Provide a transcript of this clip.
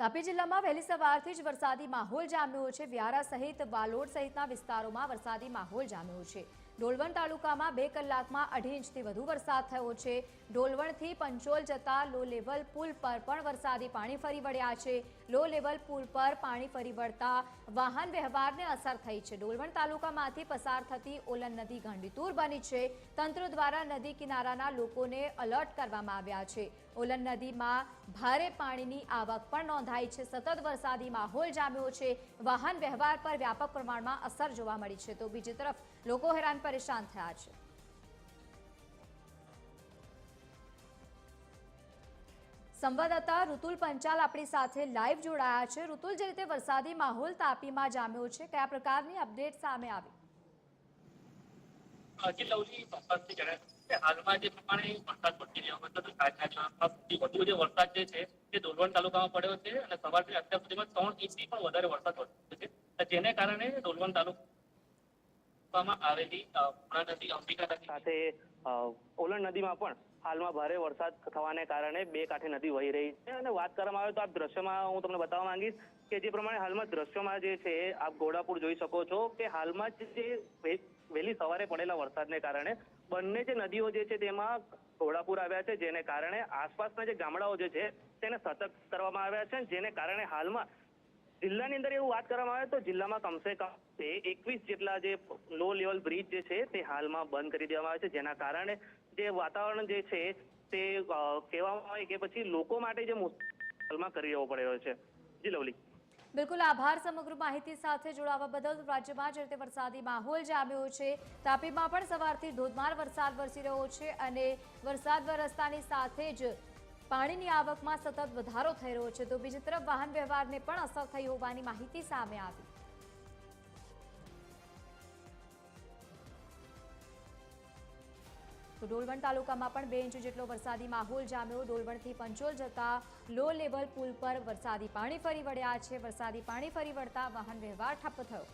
તાપી જિલ્લામાં વહેલી સવારથી જ વરસાદી માહોલ જામ્યો છે. વ્યારા સહિત વાલોડ સહિતના વિસ્તારોમાં વરસાદી માહોલ જામ્યો છે. ડોલવણ તાલુકામાં બે કલાકમાં અઢી ઇંચથી વધુ વરસાદ થયો છે. ડોલવણથી પંચોલ જતા લો લેવલ પુલ પર પણ વરસાદી પાણી ફરી વળ્યા છે. લો લેવલ પુલ પર પાણી ફરી વળતા વાહન વ્યવહારને અસર થઈ છે. ડોલવણ તાલુકામાંથી પસાર થતી ઓલન નદી ગાંડીતુર બની છે. તંત્ર દ્વારા નદી કિનારાના લોકોને અલર્ટ કરવામાં આવ્યા છે. ઓલન નદીમાં ભારે પાણીની આવક પણ નોંધાઈ છે. સતત વરસાદી માહોલ જામ્યો છે. વાહન વ્યવહાર પર વ્યાપક પ્રમાણમાં અસર જોવા મળી છે. તો બીજી તરફ લોકો હેરાન પરેશાન થયા છે. સંવાદદાતા ઋતુલ પંચાલ આપણી સાથે લાઈવ જોડાયા છે. ઋતુલ, જે રીતે વરસાદી માહોલ તાપીમાં જામ્યો છે, કયા પ્રકારની અપડેટ સામે આવી? વરસાદ જે છે. તે તાલુકામાં પડ્યો છે અને ત્રણ વધારે વરસાદ પડ્યો છે. જેને કારણે ડોલવણ તાલુકામાં આવેલી પૂર્ણા નદી સાથે ઓલણ નદીમાં પણ હાલમાં ભારે વરસાદ થવાને કારણે બે કાંઠે નદી વહી રહી છે. અને વાત કરવામાં આવે તો આ દ્રશ્યમાં હું તમને બતાવવા માંગીશ કે જે પ્રમાણે હાલમાં દ્રશ્યમાં જે છે, આપ ઘોડાપુર જોઈ શકો છો કે હાલમાં જે વહેલી સવારે પડેલા વરસાદને કારણે બંને જે નદીઓ જે છે તેમાં ઘોડાપુર આવ્યા છે, જેને કારણે આસપાસના જે ગામડાઓ જે છે, તેને સતર્ક કરવામાં આવ્યા છે. જેને કારણે હાલમાં જિલ્લાની અંદર એવું વાત કરવામાં આવે તો જિલ્લામાં કમસે કમ તે એકવીસ જેટલા જે લો લેવલ બ્રિજ જે છે તે હાલમાં બંધ કરી દેવામાં આવે છે. જેના કારણે જે વાતાવરણ જે છે તે કહેવામાં આવે કે પછી લોકો માટે જે હાલમાં કરી રહેવો પડ્યો છે. જી લવલી. બિલકુલ આભાર સમગ્ર માહિતી સાથે જોડાવા બદલ. રાજ્યમાં જે રીતે વરસાદી માહોલ જામ્યો છે, તાપીમાં પણ સવારથી ધોધમાર વરસાદ વરસી રહ્યો છે અને વરસાદ વરસતાની સાથે જ પાણીની આવકમાં સતત વધારો થઈ રહ્યો છે, તો બીજી તરફ વાહન વ્યવહારને પણ અસર થઈ હોવાની માહિતી સામે આવી. તો ડોલવણ તાલુકામાં પણ બે ઇંચ જેટલો વરસાદી માહોલ જામ્યો. ડોલવણથી પંચોલ જતા લો લેવલ પુલ પર વરસાદી પાણી ફરી વળ્યા છે. વરસાદી પાણી ફરી વળતા વાહન વ્યવહાર ઠપ્પ થયો.